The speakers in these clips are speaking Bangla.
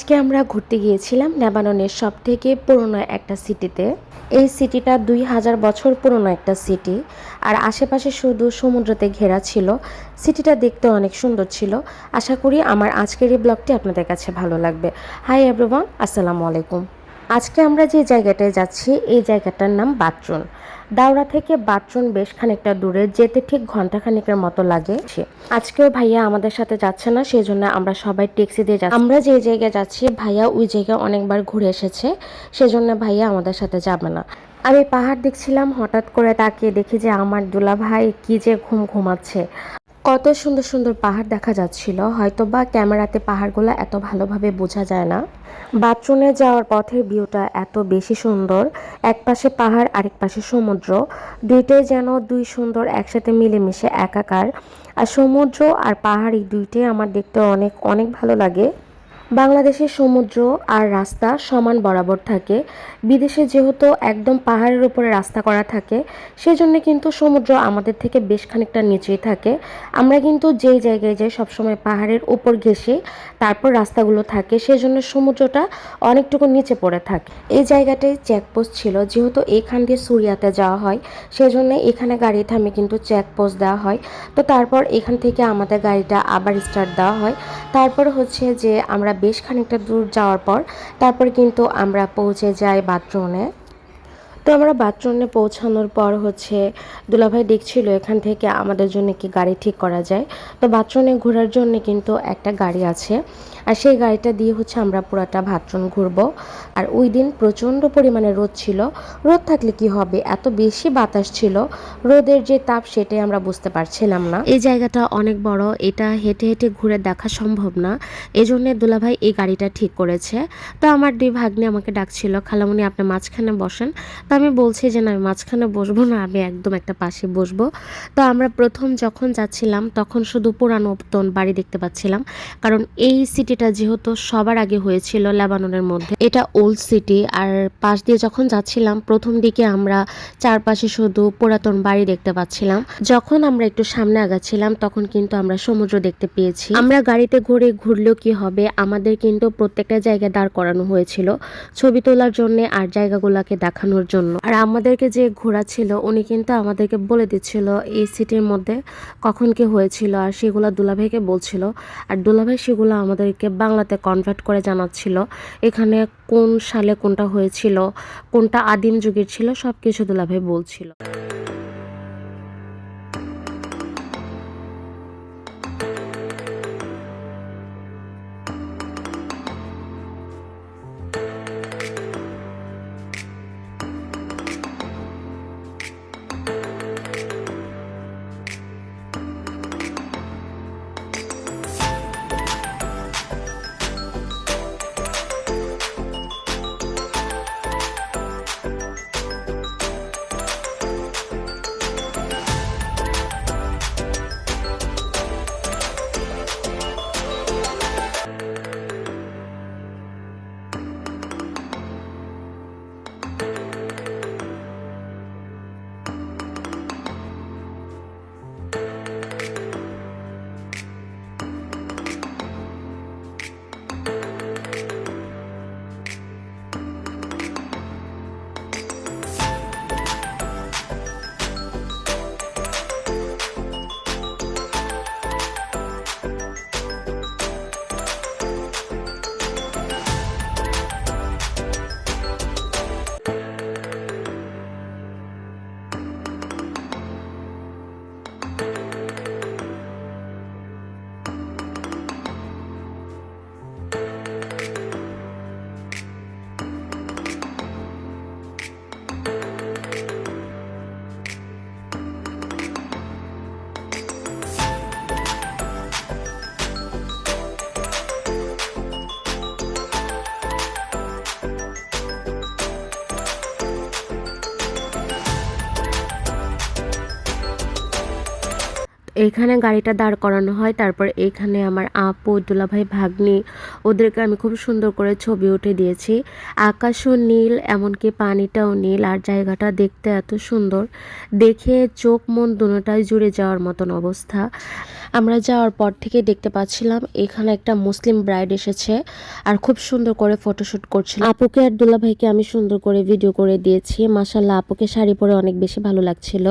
আজকে আমরা ঘুরতে গিয়েছিলাম লেবাননের সব থেকে পুরনো একটা সিটিতে। এই সিটিটা দুই হাজার বছর পুরনো একটা সিটি। আর আশেপাশে শুধু সমুদ্রতে ঘেরা ছিল। সিটিটা দেখতে অনেক সুন্দর ছিল। আশা করি আমার আজকের এই ব্লগটি আপনাদের কাছে ভালো লাগবে। হাই এভরিওয়ান আসসালামু আলাইকুম। আজকে আমরা যে জায়গাটায় যাচ্ছি, এই জায়গাটার নাম বাথরুন দাওরা থেকে বাথরুন বেশ খানিকটা দূরে, যেতে ঠিক ঘন্টাখানিকের মতো লাগে। আজকেও ভাইয়া আমাদের সাথে যাচ্ছে না সেই জন্য আমরা সবাই ট্যাক্সি দিয়ে যাচ্ছি। আমরা যে জায়গায় যাচ্ছি, ভাইয়া ওই জায়গায় অনেকবার ঘুরে এসেছে, সেজন্য ভাইয়া আমাদের সাথে যাবে না। আমি পাহাড় দেখছিলাম, হঠাৎ করে তাকিয়ে দেখি যে আমার দুলা ভাই কি যে ঘুম ঘুমাচ্ছে। কত সুন্দর সুন্দর পাহাড় দেখা যাচ্ছিল হয়তো বা ক্যামেরাতে পাহাড়গুলো এত ভালোভাবে বোঝা যায় না। বাথরুমে যাওয়ার পথের ভিউটা এত বেশি সুন্দর, এক পাশে পাহাড়, আরেক পাশে সমুদ্র। দুইটাই যেন দুই সুন্দর, একসাথে মিলেমিশে একাকার। আর সমুদ্র আর পাহাড় এই দুইটাই আমার দেখতে অনেক অনেক ভালো লাগে। বাংলাদেশের সমুদ্র আর রাস্তা সমান বরাবর থাকে। বিদেশে যেহেতু একদম পাহাড়ের উপরে রাস্তা করা থাকে, সেজন্য কিন্তু সমুদ্র আমাদের থেকে বেশ খানিকটা নিচেই থাকে। আমরা কিন্তু যেই জায়গায় যাই সবসময় পাহাড়ের উপর ঘেসে তারপর রাস্তাগুলো থাকে, সেজন্য সমুদ্রটা অনেকটুকু নিচে পড়ে থাকে। এই জায়গাটায় চেকপোস্ট ছিল, যেহেতু এখান দিয়ে সুরিয়াতে যাওয়া হয়, সেজন্য এখানে গাড়ি থামে কিন্তু চেকপোস্ট দেওয়া হয়। তো তারপর এখান থেকে আমাদের গাড়িটা আবার স্টার্ট দেওয়া হয়। তারপর হচ্ছে যে আমরা বেশ খানিকটা দূর যাওয়ার পর তারপর কিন্তু আমরা পৌঁছে যাই বাথরুমে। তো আমরা বাথরুমে পৌঁছানোর পর হচ্ছে দুলাভাই দেখছিল এখান থেকে আমাদের জন্য কি গাড়ি ঠিক করা যায়। তো বাথরুমে ঘোরার জন্য কিন্তু একটা গাড়ি আছে। আর সেই গাড়িটা দিয়ে হচ্ছে আমরা পুরাটা বাথরুম ঘুরবো। আর ওই দিন প্রচণ্ড পরিমাণে রোদ ছিল। রোদ থাকলে কি হবে? এত বেশি বাতাস ছিল। রোদের যে তাপ সেটাই আমরা বুঝতে পারছিলাম না। এই জায়গাটা অনেক বড়। এটা হেঁটে হেঁটে ঘুরে দেখা সম্ভব না। এই জন্য দুলাভাই এই গাড়িটা ঠিক করেছে। তো আমার দুই ভাগ্নে আমাকে ডাকছিল, খালামুনি, আপনি মাঝখানে বসেন। তো আমি বলছি যে, না, আমি মাঝখানে বসবো না, আমি একদম একটা পাশে বসবো। তো আমরা প্রথম যখন যাচ্ছিলাম, তখন শুধু পুরানো নতুন বাড়ি দেখতে পাচ্ছিলাম। কারণ এই সিটিটা যেহেতু সবার আগে হয়েছিল লেবাননের মধ্যে, এটা ওল্ড সিটি আর পাশ দিয়ে যখন যাচ্ছিলাম, প্রথম দিকে আমরা চারপাশে শুধু পুরাতন বাড়ি দেখতে পাচ্ছিলাম। যখন আমরা একটু সামনে আগাচ্ছিলাম, তখন কিন্তু আমরা সমুদ্র দেখতে পেয়েছি। আমরা গাড়িতে ঘুরে ঘুরলেও কি হবে, আমাদের কিন্তু প্রত্যেকটা জায়গায় দাঁড় করানো হয়েছিল। ছবি তোলার জন্য আর জায়গাগুলোকে দেখানোর জন্য আর আমাদেরকে যে ঘোরা ছিল উনি কিন্তু আমাদেরকে বলে দিচ্ছিল, এই সিটির মধ্যে কখন কি হয়েছিল? আর সেগুলো দুলাভাইকে বলছিল। আর দুলাভাই সেগুলো আমাদেরকে বাংলাতে কনভার্ট করে জানাচ্ছিল, এখানে কোন সালে কোনটা হয়েছিল, কোনটা আদিম যুগের ছিল সব কিছু দুলাভাই বলছিল। এইখানে গাড়িটা দাঁড় করানো হয়। তারপর এইখানে আমার আপু, দুলাভাই, ভাগ্নি, ওদেরকে আমি খুব সুন্দর করে ছবি উঠে দিয়েছি। আকাশও নীল, এমনকি পানিটাও নীল আর জায়গাটা দেখতে এত সুন্দর। দেখে চোখ মন দুটোটাই জুড়ে যাওয়ার মতন অবস্থা। আমরা যাওয়ার পর থেকে দেখতে পাচ্ছিলাম, এখানে একটা মুসলিম ব্রাইড এসেছে আর খুব সুন্দর করে ফটোশ্যুট করছিল। আপুকে আর দুলা ভাইকে আমি সুন্দর করে ভিডিও করে দিয়েছি। মাসাল্লাহ আপুকে শাড়ি পরে অনেক বেশি ভালো লাগছিল।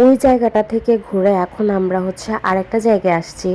ওই জায়গাটা থেকে ঘুরে এখন আমরা হচ্ছে আরেকটা জায়গায় আসছি।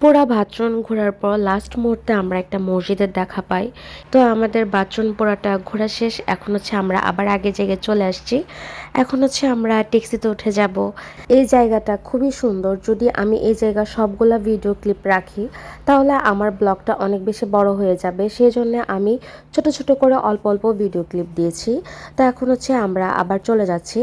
পুরা ভাচন ঘোরার পর লাস্ট মুহূর্তে আমরা একটা মসজিদের দেখা পাই। তো আমাদের বাচন পোড়াটা ঘোরা শেষ, এখন হচ্ছে আমরা আবার আগে জায়গায় চলে আসছি। এখন হচ্ছে আমরা ট্যাক্সিতে উঠে যাব। এই জায়গাটা খুবই সুন্দর। যদি আমি এই জায়গার সবগুলা ভিডিও ক্লিপ রাখি, তাহলে আমার ব্লগটা অনেক বেশি বড় হয়ে যাবে। সেই জন্য আমি ছোট ছোট করে অল্প অল্প ভিডিও ক্লিপ দিয়েছি। তো এখন হচ্ছে আমরা আবার চলে যাচ্ছি।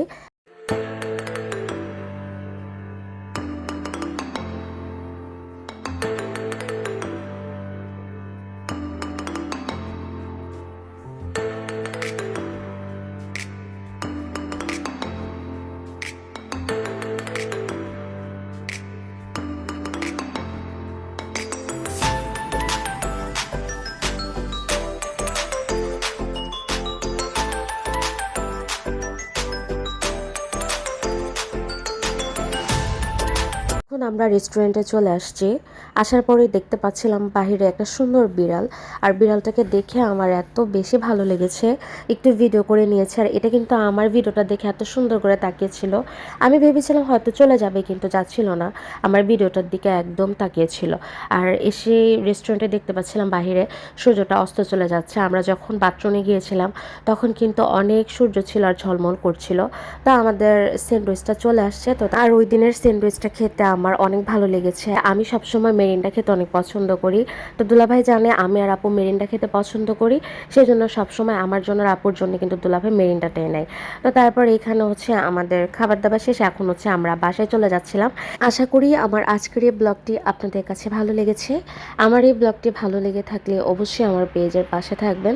এখন আমরা রেস্টুরেন্টে চলে আসছি, আসার পরে দেখতে পাচ্ছিলাম বাহিরে একটা সুন্দর বিড়াল। আর বিড়ালটাকে দেখে আমার এত বেশি ভালো লেগেছে। একটু ভিডিও করে নিয়েছে। আর এটা কিন্তু আমার ভিডিওটা দেখে এত সুন্দর করে তাকিয়েছিল। আমি ভেবেছিলাম হয়তো চলে যাবে, কিন্তু যাচ্ছিল না। আমার ভিডিওটার দিকে একদম তাকিয়েছিল। আর এসে রেস্টুরেন্টে দেখতে পাচ্ছিলাম বাহিরে সূর্যটা অস্ত চলে যাচ্ছে। আমরা যখন বাথরুমে গিয়েছিলাম, তখন কিন্তু অনেক সূর্য ছিল আর ঝলমল করছিল। তা আমাদের স্যান্ডউইচটা চলে আসছে। তো আর ওই দিনের স্যান্ডউইচটা খেতে আমার অনেক ভালো লেগেছে। আমি সবসময় মেরিনটা খেতে অনেক পছন্দ করি। তো দুলাভাই জানে আমি আর আপু মেরিনটা খেতে পছন্দ করি। সেই জন্য সবসময় আমার জন্য আর আপুর জন্য কিন্তু দুলাভাই মেরিনটা টেনে নেয়। তো তারপর এখানে হচ্ছে আমাদের খাবার দাবার শেষ। এখন হচ্ছে আমরা বাসায় চলে যাচ্ছিলাম। আশা করি আমার আজকের এই ব্লগটি আপনাদের কাছে ভালো লেগেছে। আমার এই ব্লগটি ভালো লেগে থাকলে অবশ্যই আমার পেজের পাশে থাকবেন।